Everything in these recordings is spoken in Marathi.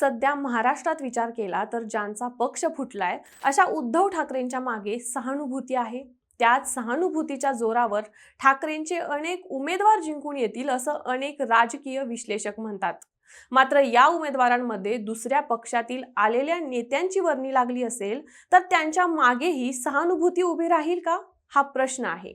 सध्या महाराष्ट्रात विचार केला तर ज्यांचा पक्ष फुटलाय अशा उद्धव ठाकरेंच्या मागे सहानुभूती आहे. त्याच सहानुभूतीच्या जोरावर ठाकरेंचे अनेक उमेदवार जिंकून येतील असं अनेक राजकीय विश्लेषक म्हणतात. मात्र या उमेदवारांमध्ये दुसऱ्या पक्षातील आलेल्या नेत्यांची वर्णी लागली असेल तर त्यांच्या मागेही सहानुभूती उभी राहील का? हा प्रश्न आहे.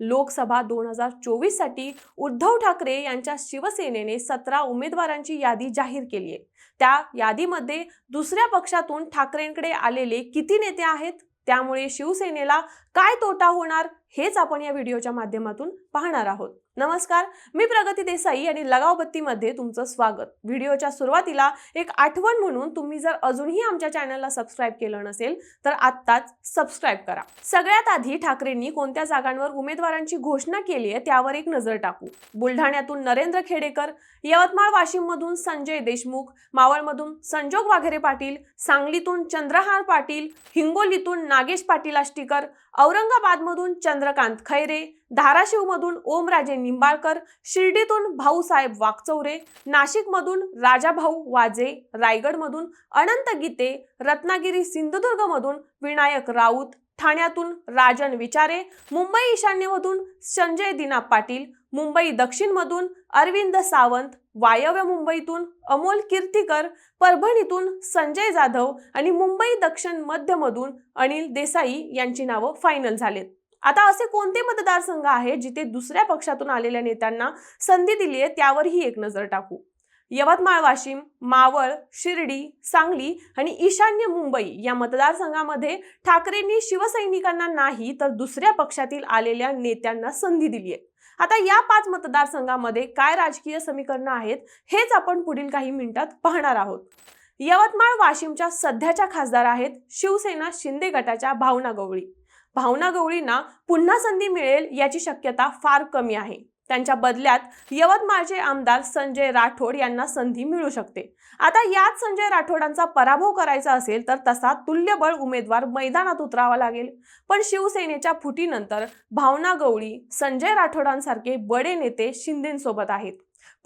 लोकसभा दोन हजार चोवीससाठी उद्धव ठाकरे यांच्या शिवसेनेने सतरा उमेदवारांची यादी जाहीर केली आहे. त्या यादीमध्ये दुसऱ्या पक्षातून ठाकरेंकडे आलेले किती नेते आहेत? त्यामुळे शिवसेनेला काय तोटा होणार? हेच आपण या व्हिडिओच्या माध्यमातून पाहणार आहोत. नमस्कार मी प्रगती देसाई आणि लगाव बत्तीमध्ये तुमचं स्वागत. व्हिडिओच्या सुरुवातीला एक आठवण म्हणून तुम्ही जर अजूनही आमच्या चॅनलला सबस्क्राईब केलं नसेल तर आत्ताच सबस्क्राईब करा. सगळ्यात आधी ठाकरेंनी कोणत्या जागांवर उमेदवारांची घोषणा केली आहे त्यावर एक नजर टाकू. बुलढाण्यातून नरेंद्र खेडेकर यवतमाळ वाशिममधून संजय देशमुख मावळमधून संजोग वाघेरे पाटील सांगलीतून चंद्रहार पाटील हिंगोलीतून नागेश पाटील आष्टीकर औरंगाबादमधून चंद्रकांत खैरे धाराशिवमधून ओमराजे निंबाळकर शिर्डीतून भाऊसाहेब वाकचौरे नाशिकमधून राजाभाऊ वाजे रायगडमधून अनंत गीते रत्नागिरी सिंधुदुर्गमधून विनायक राऊत ठाण्यातून राजन विचारे मुंबई ईशान्येमधून संजय दिना पाटील मुंबई दक्षिणमधून अरविंद सावंत वायव्य मुंबईतून अमोल कीर्तीकर परभणीतून संजय जाधव आणि मुंबई दक्षिण मध्यमधून अनिल देसाई यांची नावं फायनल झालेत. आता असे कोणते मतदारसंघ आहेत जिथे दुसऱ्या पक्षातून आलेल्या नेत्यांना संधी दिली आहे? त्यावरही एक नजर टाकू. यवतमाळ वाशिम मावळ शिर्डी सांगली आणि ईशान्य मुंबई या मतदारसंघामध्ये ठाकरेंनी शिवसैनिकांना नाही तर दुसऱ्या पक्षातील आलेल्या नेत्यांना संधी दिली आहे. आता या पाच मतदारसंघामध्ये काय राजकीय समीकरणं आहेत हेच आपण पुढील काही मिनिटात पाहणार आहोत. यवतमाळ वाशिमच्या सध्याच्या खासदार आहेत शिवसेना शिंदे गटाच्या भावना गवळी. भावना गवळींना पुन्हा संधी मिळेल याची शक्यता फार कमी आहे. त्यांच्या बदल्यात यवतमाळचे आमदार संजय राठोड यांना संधी मिळू शकते. आता याच संजय राठोडांचा पराभव करायचा असेल तर तसा तुल्यबळ उमेदवार मैदानात उतरावा लागेल. पण शिवसेनेच्या फुटीनंतर भावना गवळी संजय राठोडांसारखे बडे नेते शिंदेसोबत आहेत.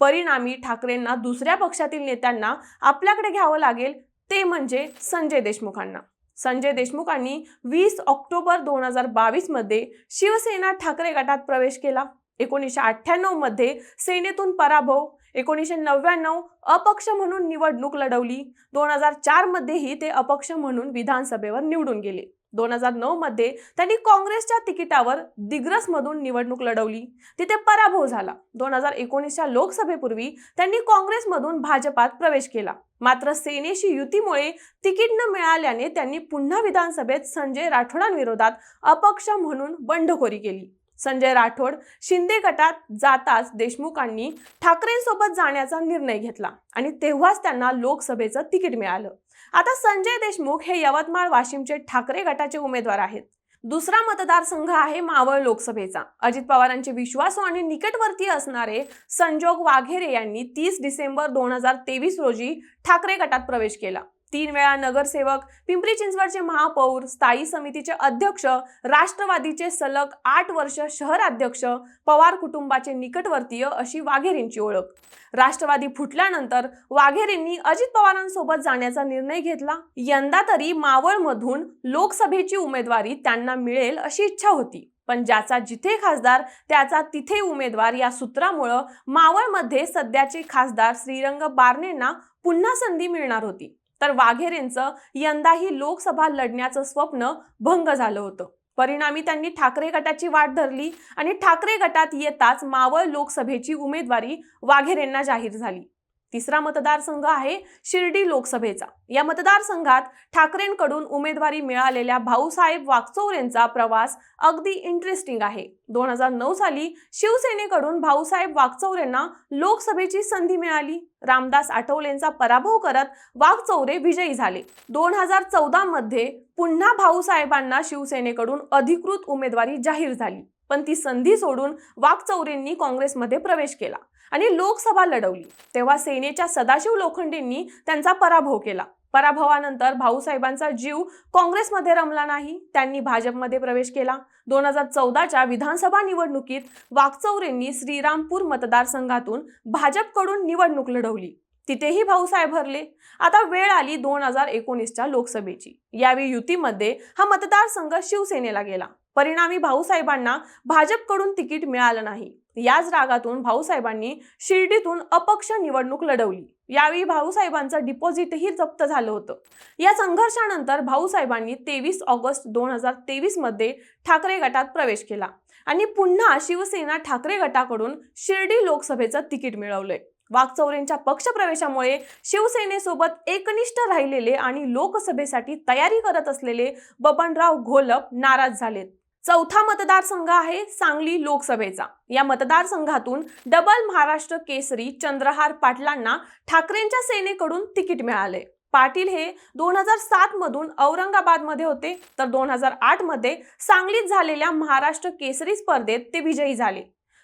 परिणामी ठाकरेंना दुसऱ्या पक्षातील नेत्यांना आपल्याकडे घ्यावं लागेल ते म्हणजे संजय देशमुखांना. संजय देशमुखांनी वीस ऑक्टोबर दोन हजार बावीसमध्ये शिवसेना ठाकरे गटात प्रवेश केला. एकोणीसशे अठ्ठ्याण्णवमध्ये सेनेतून पराभव. एकोणीसशे नव्याण्णव अपक्ष म्हणून निवडणूक लढवली. दोन हजार चारमध्येही ते अपक्ष म्हणून विधानसभेवर निवडून गेले. दोन हजार नऊमध्ये त्यांनी काँग्रेसच्या तिकिटावर दिग्रसमधून निवडणूक लढवली. तिथे पराभव झाला. दोन हजार एकोणीसच्या लोकसभेपूर्वी त्यांनी काँग्रेसमधून भाजपात प्रवेश केला. मात्र सेनेशी युतीमुळे तिकीट न मिळाल्याने त्यांनी पुन्हा विधानसभेत संजय राठोडांविरोधात अपक्ष म्हणून बंडखोरी केली. संजय राठोड शिंदे गटात जाताच देशमुखांनी ठाकरेंसोबत जाण्याचा निर्णय घेतला आणि तेव्हाच त्यांना लोकसभेचं तिकीट मिळालं. आता संजय देशमुख हे यवतमाळ वाशिमचे ठाकरे गटाचे उमेदवार आहेत. दुसरा मतदारसंघ आहे मावळ लोकसभेचा. अजित पवारांचे विश्वासू आणि निकटवर्ती असणारे संजोग वाघेरे यांनी तीस डिसेंबर दोन हजार तेवीस रोजी ठाकरे गटात प्रवेश केला. तीन वेळा नगरसेवक पिंपरी चिंचवडचे महापौर स्थायी समितीचे अध्यक्ष राष्ट्रवादीचे सलग आठ वर्ष शहराध्यक्ष पवार कुटुंबाचे निकटवर्तीय अशी वाघेरेंची ओळख. राष्ट्रवादी फुटल्यानंतर वाघेरेंनी अजित पवारांसोबत जाण्याचा निर्णय घेतला. यंदा तरी मावळमधून लोकसभेची उमेदवारी त्यांना मिळेल अशी इच्छा होती. पण ज्याचा जिथे खासदार त्याचा तिथे उमेदवार या सूत्रामुळं मावळमध्ये सध्याचे खासदार श्रीरंग बारणेंना पुन्हा संधी मिळणार होती. तर वाघेरेंचं यंदाही लोकसभा लढण्याचं स्वप्न भंग झालं होतं. परिणामी त्यांनी ठाकरे गटाची वाट धरली आणि ठाकरे गटात येताच मावळ लोकसभेची उमेदवारी वाघेरेंना जाहीर झाली. तिसरा मतदारसंघ आहे शिर्डी लोकसभेचा. या मतदारसंघात ठाकरेंकडून उमेदवारी मिळालेल्या भाऊसाहेब वागचौरेंचा प्रवास अगदी इंटरेस्टिंग आहे. दोन हजार नऊ साली शिवसेनेकडून भाऊसाहेब वागचौरेंना लोकसभेची संधी मिळाली. रामदास आठवलेंचा पराभव करत वाघचौरे विजयी झाले. दोन हजार चौदा मध्ये पुन्हा भाऊसाहेबांना शिवसेनेकडून अधिकृत उमेदवारी जाहीर झाली. पण ती संधी सोडून वाघचौरींनी काँग्रेसमध्ये प्रवेश केला आणि लोकसभा लढवली. तेव्हा सेनेच्या सदाशिव लोखंडेंनी त्यांचा पराभव केला. पराभवानंतर भाऊसाहेबांचा जीव काँग्रेसमध्ये रमला नाही. त्यांनी भाजपमध्ये प्रवेश केला. दोन हजार चौदाच्या विधानसभा निवडणुकीत वाकचौरेंनी श्रीरामपूर मतदारसंघातून भाजपकडून निवडणूक लढवली. तिथेही भाऊसाहेब हरले. आता वेळ आली दोन हजार एकोणीसच्या लोकसभेची. यावेळी युतीमध्ये हा मतदारसंघ शिवसेनेला गेला. परिणामी भाऊसाहेबांना भाजपकडून तिकीट मिळालं नाही. याच रागातून भाऊसाहेबांनी शिर्डीतून अपक्ष निवडणूक लढवली. यावेळी भाऊसाहेबांचं डिपॉझिटही जप्त झालं होतं. या संघर्षानंतर भाऊसाहेबांनी तेवीस ऑगस्ट दोन हजार तेवीसमध्ये ठाकरे गटात प्रवेश केला आणि पुन्हा शिवसेना ठाकरे गटाकडून शिर्डी लोकसभेचं तिकीट मिळवलंय. वाकचौरेंच्या पक्षप्रवेशामुळे शिवसेनेसोबत एकनिष्ठ राहिलेले आणि लोकसभेसाठी तयारी करत असलेले बबनराव घोलप नाराज झालेत. चौथा मतदारसंघ आहे सांगली लोकसभेचा. या मतदारसंघातून डबल महाराष्ट्र केसरी चंद्रहार पाटलांना ठाकरेंच्या सेनेकडून तिकीट मिळाले. पाटील हे दोन हजार सात मधून औरंगाबादमध्ये होते तर दोन हजार आठमध्ये सांगलीत झालेल्या महाराष्ट्र केसरी स्पर्धेत ते विजयी झाले.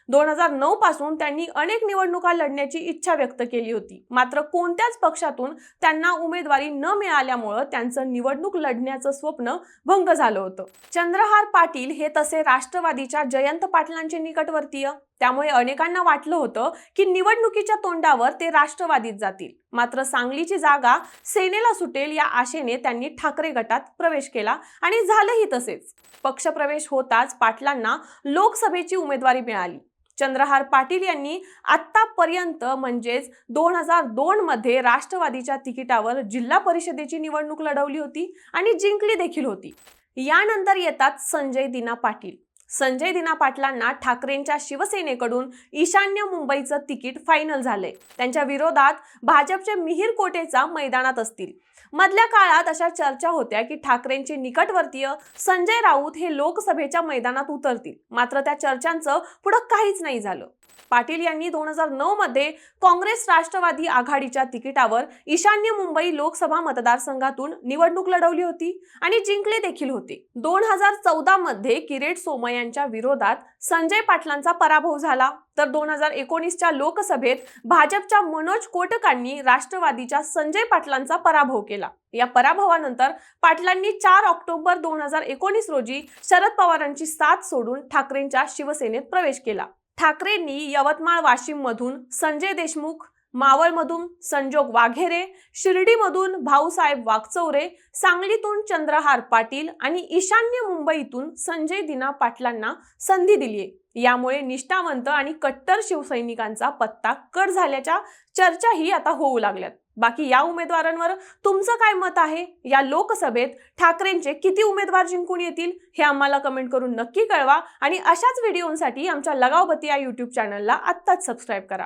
दोन हजार नऊ पासून त्यांनी अनेक निवडणुका लढण्याची इच्छा व्यक्त केली होती. मात्र कोणत्याच पक्षातून त्यांना उमेदवारी न मिळाल्यामुळं त्यांचं निवडणूक लढण्याचं स्वप्न भंग झालं होतं. चंद्रहार पाटील हे तसे राष्ट्रवादीच्या जयंत पाटलांचे निकटवर्तीय. त्यामुळे अनेकांना वाटलं होतं की निवडणुकीच्या तोंडावर ते राष्ट्रवादीत जातील. मात्र सांगलीची जागा सेनेला सुटेल या आशेने त्यांनी ठाकरे गटात प्रवेश केला आणि झालंही तसेच. पक्षप्रवेश होताच पाटलांना लोकसभेची उमेदवारी मिळाली. चंद्रहार पाटील यांनी आतापर्यंत म्हणजेच दोन हजार दोन मध्ये राष्ट्रवादीच्या तिकिटावर जिल्हा परिषदेची निवडणूक लढवली होती आणि जिंकली देखील होती. यानंतर येतात संजय दिना पाटील. संजय दिना पाटलांना ठाकरेंच्या शिवसेनेकडून ईशान्य मुंबईचं तिकीट फायनल झालंय. त्यांच्या विरोधात भाजपचे मिहीर कोटेचा मैदानात असतील. मधल्या काळात अशा चर्चा होत्या की ठाकरेंचे निकटवर्तीय संजय राऊत हे लोकसभेच्या मैदानात उतरतील. मात्र त्या चर्चांचं पुढं काहीच नाही झालं. पाटील यांनी दोन हजार नऊ मध्ये काँग्रेस राष्ट्रवादी आघाडीच्या तिकिटावर ईशान्य मुंबई लोकसभा मतदारसंघातून निवडणूक लढवली होती आणि जिंकले देखील होते. दोन हजार चौदा मध्ये किरेट सोमय्यांच्या विरोधात संजय पाटलांचा पराभव झाला. तर दोन हजार एकोणीसच्या लोकसभेत भाजपच्या मनोज कोटकांनी राष्ट्रवादीच्या संजय पाटलांचा पराभव केला. या पराभवानंतर पाटलांनी चार ऑक्टोबर दोन हजार एकोणीस रोजी शरद पवारांची साथ सोडून ठाकरेंच्या शिवसेनेत प्रवेश केला. ठाकरेंनी यवतमाळ वाशिम मधून संजय देशमुख मावळमधून संजोग वाघेरे शिर्डीमधून भाऊसाहेब वाघचौरे सांगलीतून चंद्रहार पाटील आणि ईशान्य मुंबईतून संजय दिना पाटलांना संधी दिली आहे यामुळे निष्ठावंत आणि कट्टर शिवसैनिकांचा पत्ता कट झाल्याच्या चर्चाही आता होऊ लागल्यात. बाकी या उमेदवारांवर तुमचं काय मत आहे? या लोकसभेत ठाकरेंचे किती उमेदवार जिंकून येतील? हे आम्हाला कमेंट करून नक्की कळवा आणि अशाच व्हिडिओसाठी आमच्या लगावबती या यूट्यूब चॅनलला आत्ताच सबस्क्राईब करा.